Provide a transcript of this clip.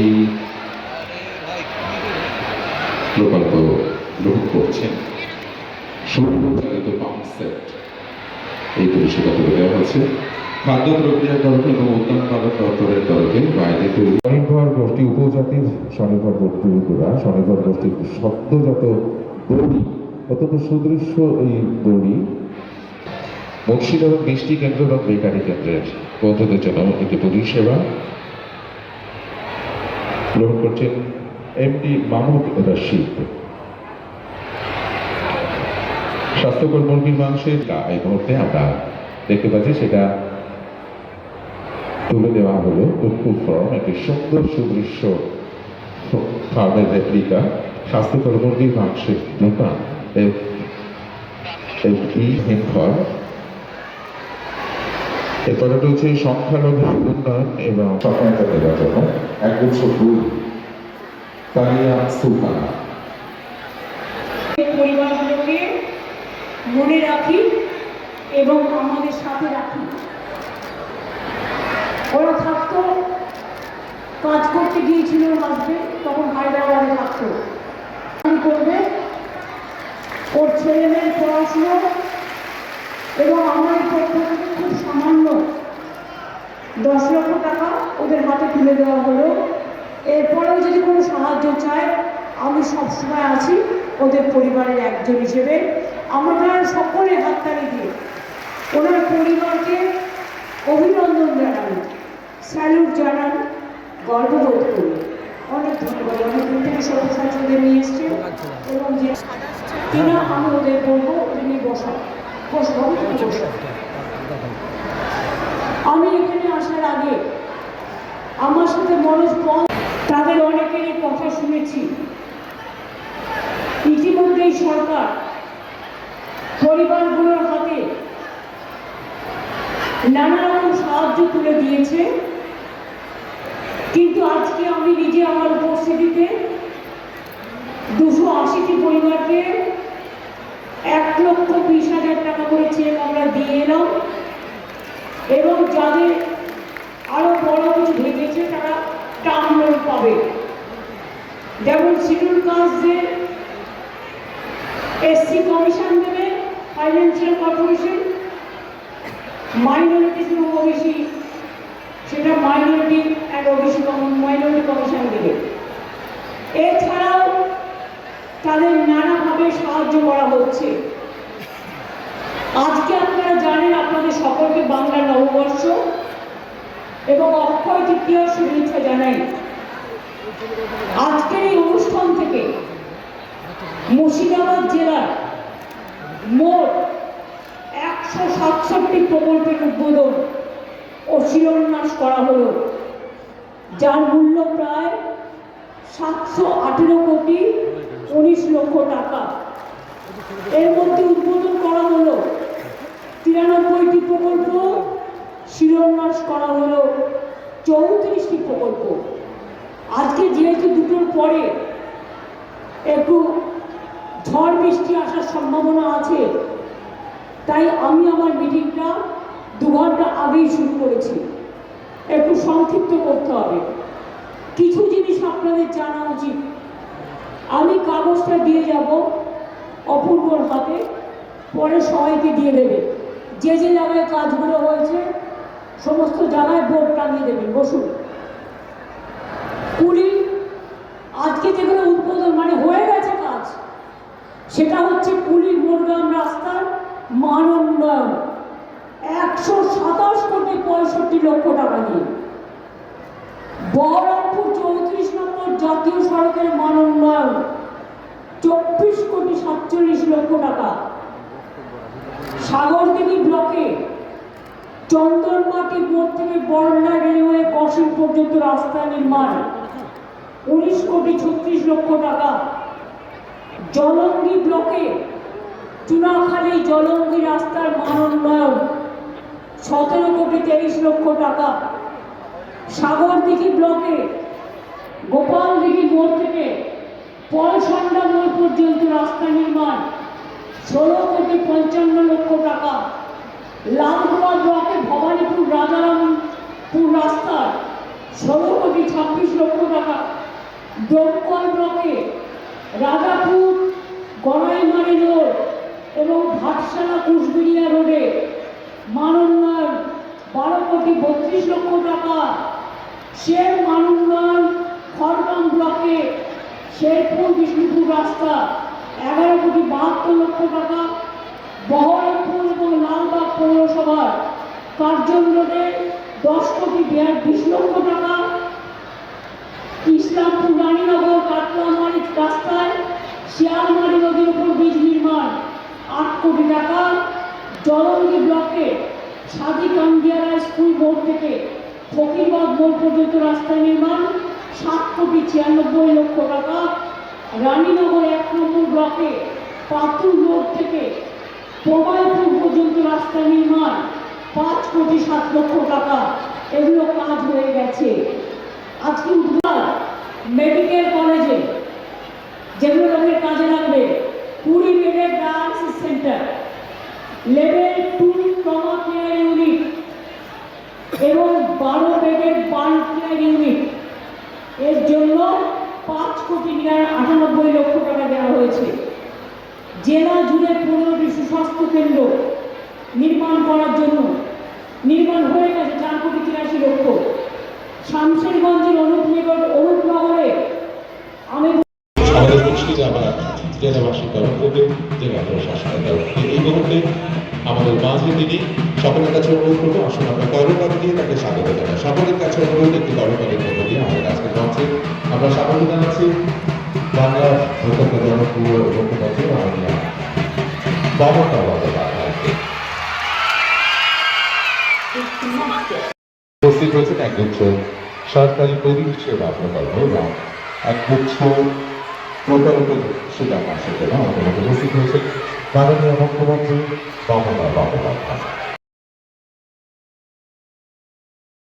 এই প্রকল্প গ্রহণ করছেন। সৌরচালিত পাম্প সেট। এই পরিষেবা দেওয়া হচ্ছে খাদ্য প্রক্রিয়াকরণ এবং উৎপাদন দপ্তরের তরফে বাইরে তৈরি স্বনির্ভর গোষ্ঠী উপজাতির স্বনির্ভর গোষ্ঠীগুলা স্বনির্ভর গোষ্ঠীর সদ্যজাত দড়ি অত্যন্ত সুদৃশ্য এই দড়ি মুর্শিদাবাদ মিষ্টি কেন্দ্র এবং বেকারি কেন্দ্রের বন্ধুদের জন্য একটি পরিষেবা। গ্রহণ করছেন এমডি মাহমুদ রশিদ স্বাস্থ্যকর মুরগির মাংসের এই মুহূর্তে আমরা দেখতে পাচ্ছি, সেটা তুলে দেওয়া হলো উৎকু ফর্ম, একটি সুন্দর সুদৃশ্য ফার্মের রেপ্লিকা, স্বাস্থ্যকর মুরগির মাংসের দোকান, এফ এফ ই হিমঘর এরপরে রয়েছে সংখ্যালঘু উন্নয়ন এবং সহায়তা দেওয়ার জন্য একগুচ্ছ ফুল তালিয়া সুলতানা। পরিবারগুলোকে মনে রাখি এবং আমাদের সাথে রাখি। ওরা থাকতো কাজ করতে গিয়েছিল হাসবেন্ড তখন হায়দ্রাবাদে থাকতো কি করবে ওর ছেলে মেয়ের পড়াশুনো এবং আমাদের পক্ষ থেকে খুব সামান্য দশ লক্ষ টাকা ওদের হাতে তুলে দেওয়া হলো। এরপরেও যদি কোনো সাহায্য চায় আমি সবসময় আছি ওদের পরিবারের একজন হিসেবে। আমরা সকলে হাততালি দিয়ে ওনার পরিবারকে অভিনন্দন জানান স্যালুট জানান গর্ববোধ করি। অনেক ধন্যবাদ। অনেক দূর থেকে সদস্যদের নিয়ে এসছে এবং যে কিনা আমি ওদের বলব নিয়ে বসা বসবো আমি এখানে আসার আগে আমার সাথে মনোজ পল, তাদের অনেকেরই কথা শুনেছি। ইতিমধ্যেই সরকার পরিবারগুলোর হাতে নানা রকম সাহায্য তুলে দিয়েছে। কিন্তু আজকে আমি নিজে আমার উপস্থিতিতে দুশো আশিটি পরিবারকে এক লক্ষ বিশ হাজার টাকা করে চেক আমরা দিয়ে এলাম। এবং যাদের পাবে যেমন শিডিউল কাস্টদের এসসি কমিশন দেবে, ফাইন্যান্সিয়াল কর্পোরেশন মাইনরিটিস এবং ওবিসি সেটা minority and OBC minority commission দেবে। এছাড়াও তাদের নানাভাবে সাহায্য করা হচ্ছে। আজকে আপনারা জানেন আপনাদের সকলকে বাংলা নববর্ষ এবং অক্ষয় তৃতীয় শুভেচ্ছা জানাই। আজকের এই অনুষ্ঠান থেকে মুর্শিদাবাদ জেলার মোট একশো সাতষট্টি প্রকল্পের উদ্বোধন ও শিলান্যাস করা হলো, যার মূল্য প্রায় সাতশো আঠেরো কোটি উনিশ লক্ষ টাকা। এর মধ্যে উদ্বোধন করা হলো তিরানব্বইটি প্রকল্প, শিলান্যাস করা হলো চৌত্রিশটি প্রকল্প। আজকে যেহেতু দুটোর পরে একটু ঝড় বৃষ্টি আসার সম্ভাবনা আছে, তাই আমি আমার মিটিংটা দু ঘণ্টা আগেই শুরু করেছি। একটু সংক্ষিপ্ত করতে হবে। কিছু জিনিস আপনাদের জানা উচিত। আমি কাগজটা দিয়ে যাব অপূর্বর হাতে, পরে সবাইকে দিয়ে দেবে। যে যে জায়গায় কাজগুলো হয়েছে, সমস্ত জায়গায় বোর্ড টাঙিয়ে দেবেন, বসুন। কুড়ি, আজকে যেগুলো উদ্বোধন মানে হয়ে গেছে কাজ। সেটা হচ্ছে কুলি মোরগ্রাম রাস্তার মান উন্নয়ন। একশো সাতাশ কোটি পঁয়ষট্টি লক্ষ টাকা দিয়ে। বহরমপুর চৌত্রিশ নম্বর জাতীয় সড়কের মান উন্নয়ন, চব্বিশ কোটি সাতচল্লিশ লক্ষ টাকা। সাগরদিঘি ব্লকে চন্দনমাটি মোড় থেকে বরলা রেলওয়ে ক্রসিং পর্যন্ত রাস্তা নির্মাণ। উনিশ কোটি ছত্রিশ লক্ষ টাকা। জলঙ্গি ব্লকে চুনাখালী জলঙ্গি রাস্তার মান উন্নয়ন সতেরো কোটি তেইশ লক্ষ টাকা। সাগরদিঘি ব্লকে গোপালদিঘি মোড় থেকে পলসন্ডা মোড় পর্যন্ত রাস্তা নির্মাণ, ষোলো কোটি পঞ্চান্ন লক্ষ টাকা। লালগোয়া ব্লকে ভবানীপুর রাজারামপুর রাস্তার ষোলো কোটি ছাব্বিশ লক্ষ টাকা। ডোমকল ব্লকে রাজাপুর, গড়াইমারি রোড এবং ভাটসালা কুশবিরিয়া রোডে মান উন্নয়ন বারো কোটি বত্রিশ লক্ষ টাকা শের মান উন্নয়ন খড়গ্রাম ব্লকে শেরপুর বিষ্ণুপুর রাস্তা এগারো কোটি বাহাত্তর লক্ষ টাকা বহরমপুর এবং লালবাগ পৌরসভার কার্জন রোডে দশ কোটি বিয়াল্লিশ লক্ষ টাকা ইসলামপুর রানীনগর কাতলামারি রাস্তায় শিয়ালমারি নদীর উপর ব্রিজ নির্মাণ। আট কোটি টাকা জলঙ্গি ব্লকে সাদি কান্দিয়ারা স্কুল মোড় থেকে ফকিরবাদ মোড় পর্যন্ত রাস্তা নির্মাণ। সাত কোটি ছিয়ানব্বই লক্ষ টাকা রানীনগর এক নম্বর ব্লকে পাতুল রোড থেকে প্রবালপুর পর্যন্ত রাস্তা নির্মাণ। পাঁচ কোটি সাত লক্ষ টাকা। এগুলো কাজ হয়ে গেছে। আজকে উদ্ধার মেডিকেল কলেজে, যেগুলো লোকের কাজে লাগবে, কুড়ি বেডের dialysis centre, level two trauma care unit এবং বারো বেডের বার্ন কেয়ার ইউনিট। এর জন্য পাঁচ কোটি আটানব্বই লক্ষ টাকা দেওয়া হয়েছে। জেলা জুড়ে পনেরোটি সুস্বাস্থ্য কেন্দ্র নির্মাণ করার জন্য। নির্মাণ হয়ে গেছে চার কোটি তিরাশি লক্ষ। শামশেরগঞ্জের অনুপনগর অনুপনগরে আমি আমাদের মুর্শিদে আমরা জেলাবাসী তরফ থেকে জেলা প্রশাসনের তরফ থেকে এই মুহূর্তে আমাদের মাঝে তিনি সকলের কাছে অনুরোধ করব, আসুন আমরা করতালি দিয়ে তাকে স্বাগত জানাই। সকলের কাছে অনুরোধ, একটি করতালির মধ্য দিয়ে আমাদের আজকের মঞ্চে আমরা স্বাগত জানাচ্ছি বাংলার অত্যন্ত জনপ্রিয় মুখ্যমন্ত্রী মাননীয় মমতা বন্দ্যোপাধ্যায়কে। উপস্থিত রয়েছেন একগুচ্ছ সরকারি পরিবেশ সেবা প্রকল্প এবং একগুচ্ছ প্রকল্প সুবিধা আসে কেন আমাদের উপস্থিত হয়েছে। মাননীয় মুখ্যমন্ত্রী মমতা বন্দ্যোপাধ্যায়